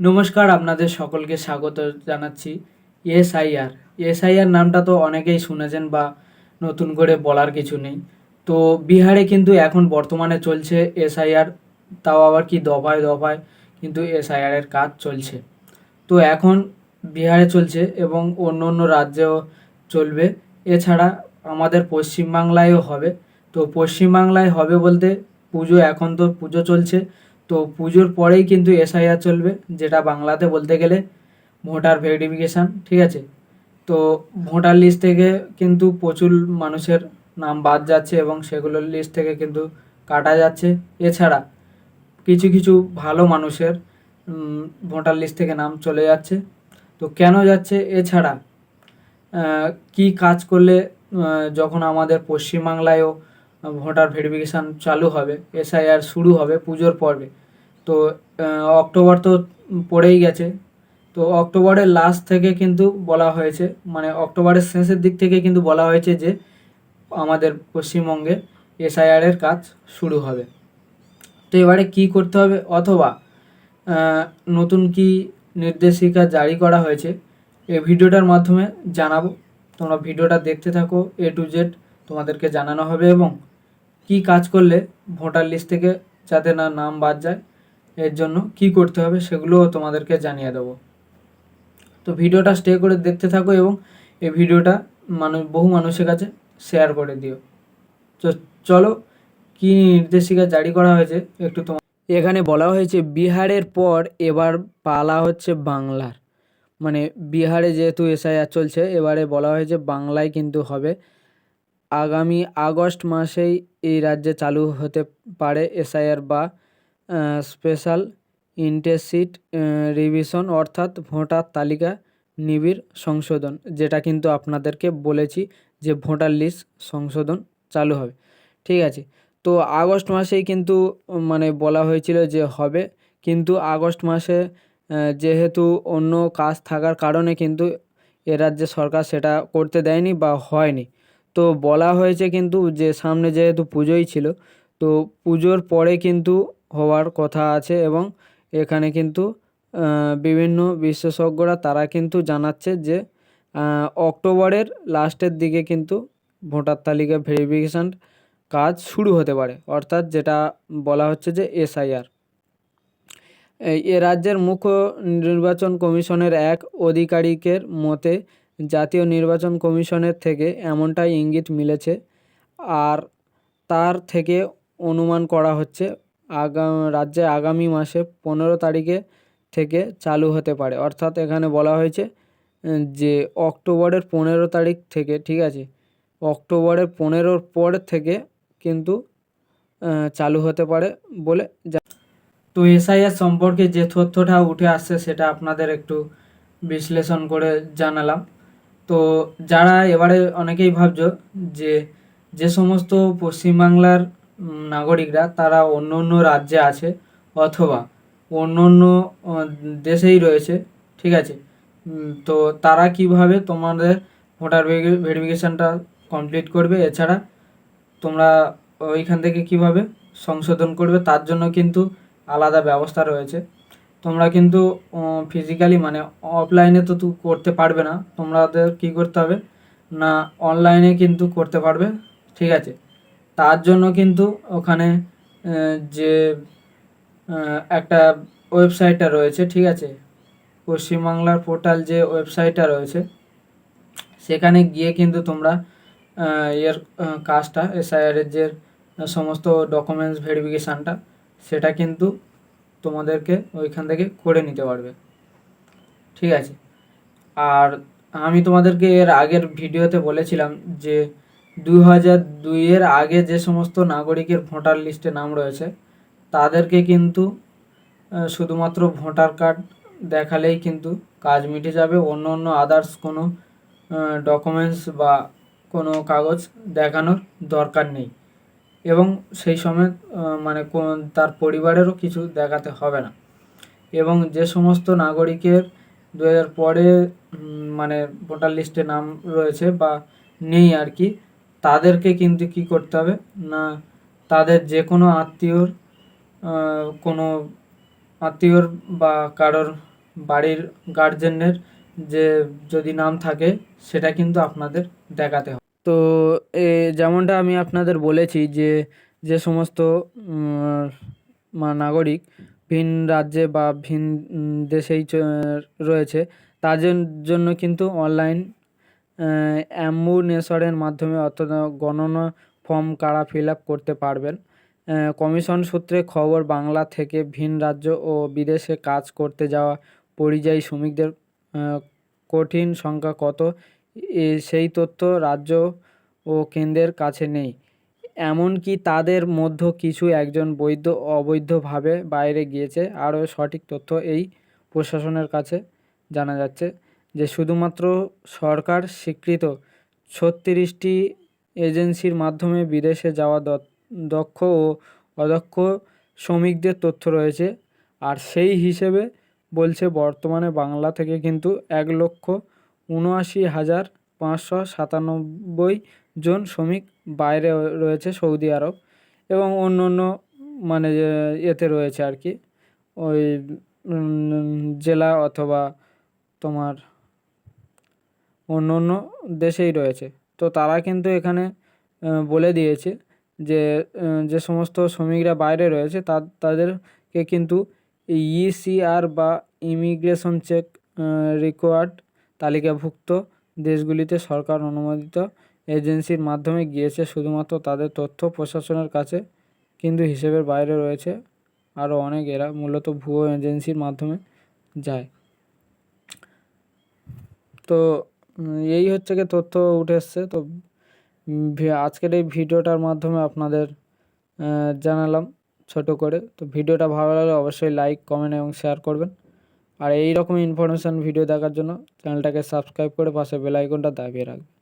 নমস্কার, আপনাদের সকলকে স্বাগত জানাচ্ছি এসআইআর। এসআইআর নামটা তো অনেকেই শুনেছেন বা নতুন করে বলার কিছু নেই। তো বিহারে কিন্তু এখন বর্তমানে চলছে এসআইআর, তাও আবার কি দফায় দফায় কিন্তু এসআইআর এর কাজ চলছে। তো এখন বিহারে চলছে এবং অন্য অন্য রাজ্যেও চলবে। এছাড়া আমাদের পশ্চিমবাংলায়ও হবে। তো পশ্চিমবাংলায় হবে বলতে পুজো, এখন তো পুজো চলছে। তো পুজোর পরেই কিন্তু এসআইআর চলবে, যেটা বাংলাতে বলতে গেলে ভোটার ভেরিফিকেশান, ঠিক আছে? তো ভোটার লিস্ট থেকে কিন্তু প্রচুর মানুষের নাম বাদ যাচ্ছে এবং সেগুলোর লিস্ট থেকে কিন্তু কাটা যাচ্ছে। এছাড়া কিছু কিছু ভালো মানুষের ভোটার লিস্ট থেকে নাম চলে যাচ্ছে। তো কেন যাচ্ছে? এছাড়া কি কাজ করলে যখন আমাদের পশ্চিমবাংলায়ও ভোটার ভেরিফিকেশান চালু হবে, এসআইআর শুরু হবে পুজোর পর্বে। তো অক্টোবর তো পড়েই গেছে। তো অক্টোবরের লাস্ট থেকে কিন্তু বলা হয়েছে মানে অক্টোবরের শেষের দিক থেকে কিন্তু বলা হয়েছে যে আমাদের পশ্চিমবঙ্গে এসআইআর এর কাজ শুরু হবে। তো এবারে কি করতে হবে? অথবা নতুন কি নির্দেশিকা জারি করা হয়েছে এই ভিডিওটার মাধ্যমে জানাব। তোমরা ভিডিওটা দেখতে থাকো এ টু জেড তোমাদেরকে জানানো হবে এবং কি কাজ করলে ভোটার লিস্ট থেকে যাতে না নাম বাদ যায়, এর জন্য কি করতে হবে সেগুলোও তোমাদেরকে জানিয়ে দেবো। তো ভিডিওটা স্টে করে দেখতে থাকো এবং এই ভিডিওটা মানুষ বহু মানুষের কাছে শেয়ার করে দিও। তো চলো, কি নির্দেশিকা জারি করা হয়েছে একটু তোমার এখানে বলা হয়েছে, বিহারের পর এবার পালা হচ্ছে বাংলার। মানে বিহারে যেহেতু এসআইআর চলছে, এবারে বলা হয়েছে বাংলায় কিন্তু হবে। আগামী আগস্ট মাসেই এই রাজ্যে চালু হতে পারে এসআইআর বা স্পেশাল ইন্টেসিট রিভিশন অর্থাৎ ভোটার তালিকা নিবিড় সংশোধন, যেটা কিন্তু আপনাদেরকে বলেছি যে ভোটার লিস্ট সংশোধন চালু হবে। ঠিক আছে, তো আগস্ট মাসেই কিন্তু মানে বলা হয়েছিল যে হবে, কিন্তু আগস্ট মাসে যেহেতু অন্য কাজ থাকার কারণে কিন্তু এ রাজ্যে সরকার সেটা করতে দেয়নি বা হয়নি। তো বলা হয়েছে কিন্তু যে সামনে যেহেতু পুজোই ছিল, তো পুজোর পরে কিন্তু হওয়ার কথা আছে এবং এখানে কিন্তু বিভিন্ন বিশেষজ্ঞরা তারা কিন্তু জানাচ্ছে যে অক্টোবরের লাস্টের দিকে কিন্তু ভোটার তালিকা ভেরিফিকেশান কাজ শুরু হতে পারে, অর্থাৎ যেটা বলা হচ্ছে যে এসআইআর। এ রাজ্যের মুখ্য নির্বাচন কমিশনের এক আধিকারিকের মতে জাতীয় নির্বাচন কমিশনের থেকে এমনটাই ইঙ্গিত মিলেছে আর তার থেকে অনুমান করা হচ্ছে আগাম রাজ্যে আগামী মাসে পনেরো তারিখে থেকে চালু হতে পারে। অর্থাৎ এখানে বলা হয়েছে যে অক্টোবরের পনেরো তারিখ থেকে, ঠিক আছে, অক্টোবরের পনেরোর পর থেকে কিন্তু চালু হতে পারে বলে তো এসআইআর সম্পর্কে যে তথ্যটা উঠে আসছে সেটা আপনাদের একটু বিশ্লেষণ করে জানালাম। তো যারা এবারে অনেকেই ভাবছ যে যে সমস্ত পশ্চিমবাংলার নাগরিকরা তারা অন্য অন্য রাজ্যে আছে অথবা অন্য অন্য দেশেই রয়েছে, ঠিক আছে? তো তারা কীভাবে তোমাদের ভোটার ভেরিফিকেশনটা কমপ্লিট করবে? এছাড়া তোমরা ওইখান থেকে কীভাবে সংশোধন করবে? তার জন্য কিন্তু আলাদা ব্যবস্থা রয়েছে। তোমরা কিন্তু ফিজিক্যালি মানে অফলাইনে তো করতে পারবে না। তোমাদের কি করতে হবে? না অনলাইনে কিন্তু করতে পারবে। ঠিক আছে? তার জন্য কিন্তু ওখানে যে একটা ওয়েবসাইটটা রয়েছে, ঠিক আছে? পশ্চিমবাংলার পোর্টাল যে ওয়েবসাইটটা রয়েছে, সেখানে গিয়ে কিন্তু তোমরা এর কাজটা এসআইআরের যে সমস্ত ডকুমেন্টস ভেরিফিকেশানটা সেটা কিন্তু তোমাদেরকে ওইখান থেকে করে নিতে পারবে। ঠিক আছে? আর আমি তোমাদেরকে এর আগের ভিডিওতে বলেছিলাম যে দু হাজার দুইয়ের আগে যে সমস্ত নাগরিকের ভোটার লিস্টে নাম রয়েছে, তাদেরকে কিন্তু শুধুমাত্র ভোটার কার্ড দেখালেই কিন্তু কাজ মিটে যাবে। অন্য অন্য আদার্স কোনো ডকুমেন্টস বা কোনো কাগজ দেখানোর দরকার নেই। এবং সেই সময় মানে তার পরিবারেরও কিছু দেখাতে হবে না। এবং যে সমস্ত নাগরিকের দু হাজার পরে মানে ভোটার লিস্টে নাম রয়েছে বা নেই আর কি, তাদেরকে কিন্তু কি করতে হবে? না, তাদের যে কোনো আত্মীয়র কোনো আত্মীয়র বা কারোর বাড়ির গার্জেনের যে যদি নাম থাকে, সেটা কিন্তু আপনাদের দেখাতে হবে। তো, এ, যেমনটা আমি আপনাদের বলেছি যে যে সমস্ত নাগরিক ভিন রাজ্যে বা ভিন দেশেই রয়েছে, তাদের জন্য কিন্তু অনলাইন অ্যাম্বুনেশনের মাধ্যমে অর্থাৎ গণনা ফর্ম কারা ফিল আপ করতে পারবেন। কমিশন সূত্রে খবর, বাংলা থেকে ভিন রাজ্য ও বিদেশে কাজ করতে যাওয়া পরিযায়ী শ্রমিকদের কঠিন সংখ্যা কত সেই তথ্য রাজ্য ও কেন্দ্রের কাছে নেই। এমনকি তাদের মধ্য কিছু একজন বৈধ, অবৈধভাবে বাইরে গিয়েছে। আরও সঠিক তথ্য এই প্রশাসনের কাছে জানা যাচ্ছে যে, শুধুমাত্র সরকার স্বীকৃত ছত্রিশটি এজেন্সির মাধ্যমে বিদেশে যাওয়া দক্ষ ও অদক্ষ শ্রমিকদের তথ্য রয়েছে। আর সেই হিসেবে বলছে, বর্তমানে বাংলা থেকে কিন্তু এক লক্ষ উনআশি হাজার পাঁচশো সাতানব্বই জন শ্রমিক বাইরে রয়েছে সৌদি আরব এবং অন্য অন্য মানে এতে রয়েছে আর কি। ওই জেলা অথবা তোমার অন্য অন্য দেশেই রয়েছে। তো তারা কিন্তু এখানে বলে দিয়েছে যে যে সমস্ত শ্রমিকরা বাইরে রয়েছে তা, তাদেরকে কিন্তু ইসিআর বা ইমিগ্রেশন চেক রিকোয়ার্ড তালিকাভুক্ত দেশগুলিতে সরকার অনুমোদিত এজেন্সির মাধ্যমে গিয়েছে শুধুমাত্র তাদের তথ্য প্রশাসনের কাছে, কিন্তু হিসেবের বাইরে রয়েছে আরও অনেক। এরা মূলত ভুয়ো এজেন্সির মাধ্যমে যায়। তো এই হচ্ছে কি তথ্য উঠে এসছে। তো আজকের এই ভিডিওটার মাধ্যমে আপনাদের জানালাম ছোট করে। তো, ভিডিওটা ভালো লাগলে অবশ্যই লাইক, কমেন্ট এবং শেয়ার করবেন। আর এই রকম ইনফরমেশান ভিডিও দেখার জন্য চ্যানেলটাকে সাবস্ক্রাইব করে পাশে বেল আইকনটা দাবিয়ে রাখবেন